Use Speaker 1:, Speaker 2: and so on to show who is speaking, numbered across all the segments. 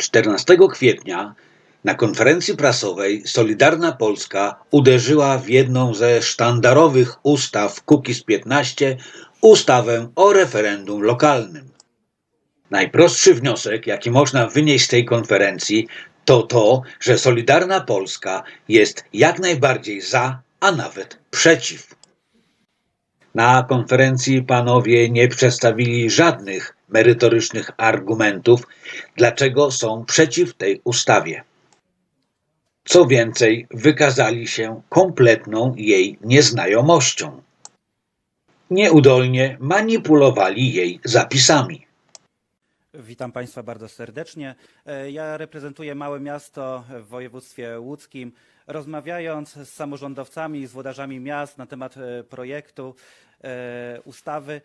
Speaker 1: 14 kwietnia na konferencji prasowej Solidarna Polska uderzyła w jedną ze sztandarowych ustaw Kukiz 15 ustawę o referendum lokalnym. Najprostszy wniosek, jaki można wynieść z tej konferencji, to to, że Solidarna Polska jest jak najbardziej za, a nawet przeciw. Na konferencji panowie nie przedstawili żadnych merytorycznych argumentów, dlaczego są przeciw tej ustawie. Co więcej, wykazali się kompletną jej nieznajomością. Nieudolnie manipulowali jej zapisami.
Speaker 2: Witam Państwa bardzo serdecznie. E, Ja reprezentuję małe miasto w województwie łódzkim. Rozmawiając z samorządowcami, z włodarzami miast na temat e, projektu e, ustawy,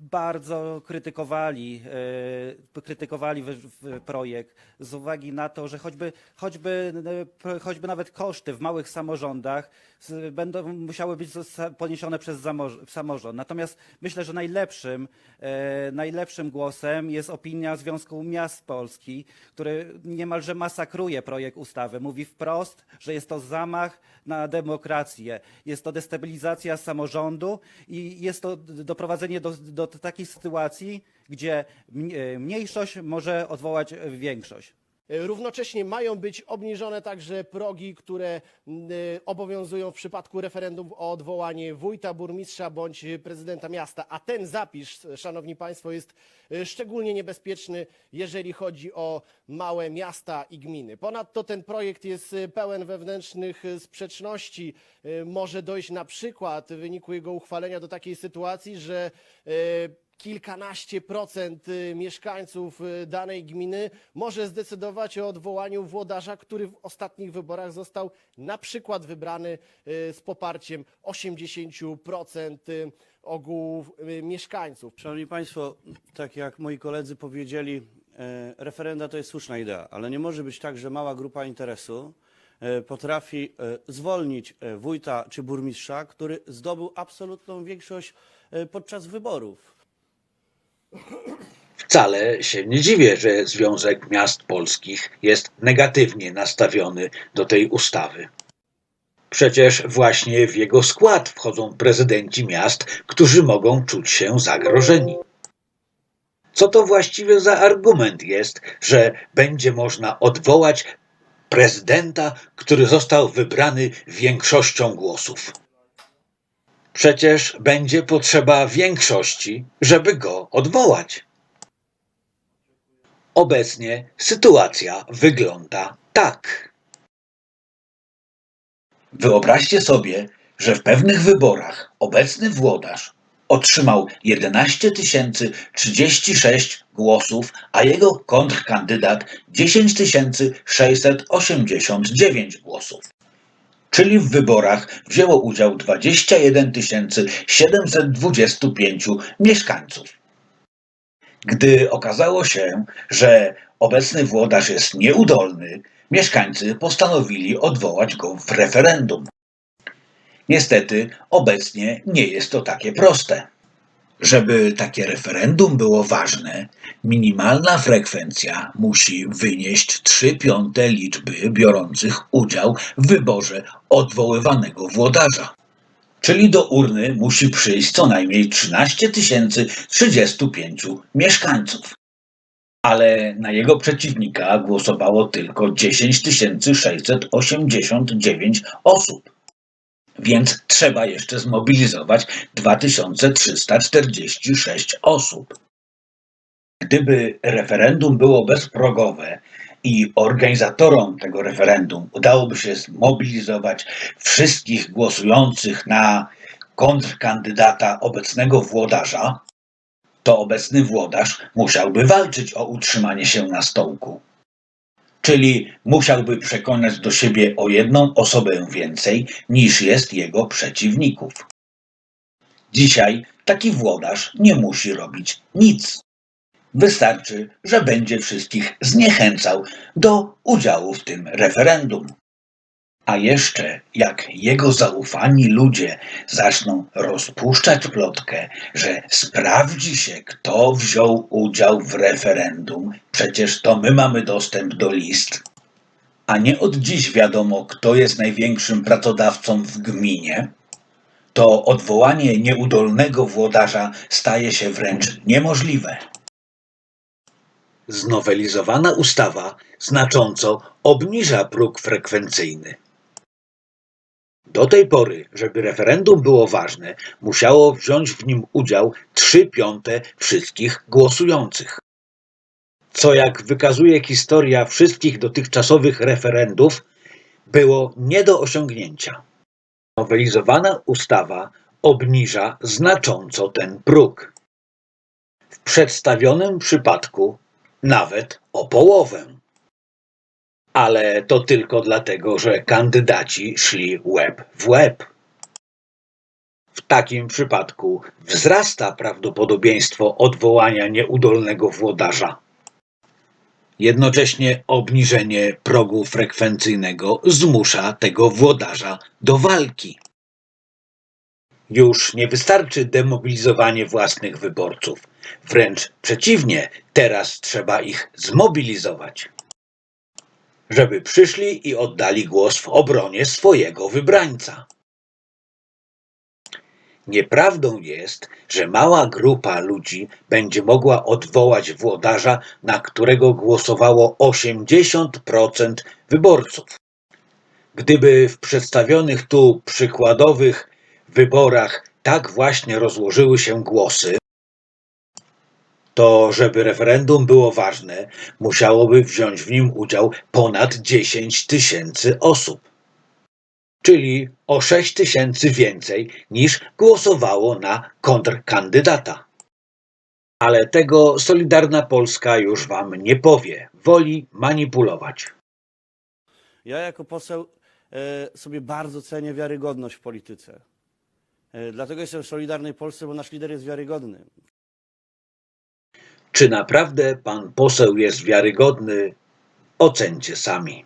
Speaker 2: bardzo krytykowali, e, krytykowali projekt z uwagi na to, że choćby, choćby, e, choćby nawet koszty w małych samorządach będą musiały być poniesione przez samorząd. Natomiast myślę, że najlepszym, e, najlepszym głosem jest opinia Związku Miast Polski, który niemalże masakruje projekt ustawy. Mówi wprost, że jest to zamach na demokrację, jest to destabilizacja samorządu i jest to doprowadzenie do, do takiej sytuacji, gdzie e, mniejszość może odwołać e, większość.
Speaker 3: Równocześnie mają być obniżone także progi, które y, obowiązują w przypadku referendum o odwołanie wójta, burmistrza bądź prezydenta miasta. A ten zapis, szanowni państwo, jest szczególnie niebezpieczny, jeżeli chodzi o małe miasta i gminy. Ponadto ten projekt jest pełen wewnętrznych sprzeczności. Może dojść na przykład w wyniku jego uchwalenia do takiej sytuacji, że kilkanaście procent y, mieszkańców y, danej gminy może zdecydować o odwołaniu włodarza, który w ostatnich wyborach został na przykład wybrany y, z poparciem 80% y, ogółu mieszkańców.
Speaker 4: Szanowni Państwo, tak jak moi koledzy powiedzieli, e, referenda to jest słuszna idea, ale nie może być tak, że mała grupa interesu e, potrafi e, zwolnić wójta czy burmistrza, który zdobył absolutną większość podczas wyborów.
Speaker 1: Wcale się nie dziwię, że Związek Miast Polskich jest negatywnie nastawiony do tej ustawy. Przecież właśnie w jego skład wchodzą prezydenci miast, którzy mogą czuć się zagrożeni. Co to właściwie za argument jest, że będzie można odwołać prezydenta, który został wybrany większością głosów? Przecież będzie potrzeba większości, żeby go odwołać. Obecnie sytuacja wygląda tak. Wyobraźcie sobie, że w pewnych wyborach obecny włodarz otrzymał 11 036 głosów, a jego kontrkandydat 10 689 głosów. Czyli w wyborach wzięło udział 21 725 mieszkańców. Gdy okazało się, że obecny włodarz jest nieudolny, mieszkańcy postanowili odwołać go w referendum. Niestety, obecnie nie jest to takie proste. Żeby takie referendum było ważne, minimalna frekwencja musi wynieść 3 piąte liczby biorących udział w wyborze odwoływanego włodarza czyli do urny musi przyjść co najmniej 13 035 mieszkańców. Ale na jego przeciwnika głosowało tylko 10 689 osób. Więc trzeba jeszcze zmobilizować 2346 osób. Gdyby referendum było bezprogowe i organizatorom tego referendum udałoby się zmobilizować wszystkich głosujących na kontrkandydata obecnego włodarza, to obecny włodarz musiałby walczyć o utrzymanie się na stołku. Czyli musiałby przekonać do siebie o jedną osobę więcej niż jest jego przeciwników. Dzisiaj taki włodarz nie musi robić nic. Wystarczy, że będzie wszystkich zniechęcał do udziału w tym referendum. A jeszcze jak jego zaufani ludzie zaczną rozpuszczać plotkę, że sprawdzi się, kto wziął udział w referendum, przecież to my mamy dostęp do list, a nie od dziś wiadomo, kto jest największym pracodawcą w gminie, to odwołanie nieudolnego włodarza staje się wręcz niemożliwe. Znowelizowana ustawa znacząco obniża próg frekwencyjny. Do tej pory, żeby referendum było ważne, musiało wziąć w nim udział 3 piąte wszystkich głosujących. Co jak wykazuje historia wszystkich dotychczasowych referendów, było nie do osiągnięcia. Nowelizowana ustawa obniża znacząco ten próg. W przedstawionym przypadku nawet o połowę. Ale to tylko dlatego, że kandydaci szli łeb w łeb. W takim przypadku wzrasta prawdopodobieństwo odwołania nieudolnego włodarza. Jednocześnie obniżenie progu frekwencyjnego zmusza tego włodarza do walki. Już nie wystarczy demobilizowanie własnych wyborców. Wręcz przeciwnie, teraz trzeba ich zmobilizować, żeby przyszli i oddali głos w obronie swojego wybrańca. Nieprawdą jest, że mała grupa ludzi będzie mogła odwołać włodarza, na którego głosowało 80% wyborców. Gdyby w przedstawionych tu przykładowych wyborach tak właśnie rozłożyły się głosy, to żeby referendum było ważne, musiałoby wziąć w nim udział ponad 10 tysięcy osób. Czyli o 6 tysięcy więcej niż głosowało na kontrkandydata. Ale tego Solidarna Polska już wam nie powie, woli manipulować.
Speaker 4: Ja jako poseł e, sobie bardzo cenię wiarygodność w polityce. E, dlatego jestem w Solidarnej Polsce, bo nasz lider jest wiarygodny.
Speaker 1: Czy naprawdę pan poseł jest wiarygodny? Ocencie sami.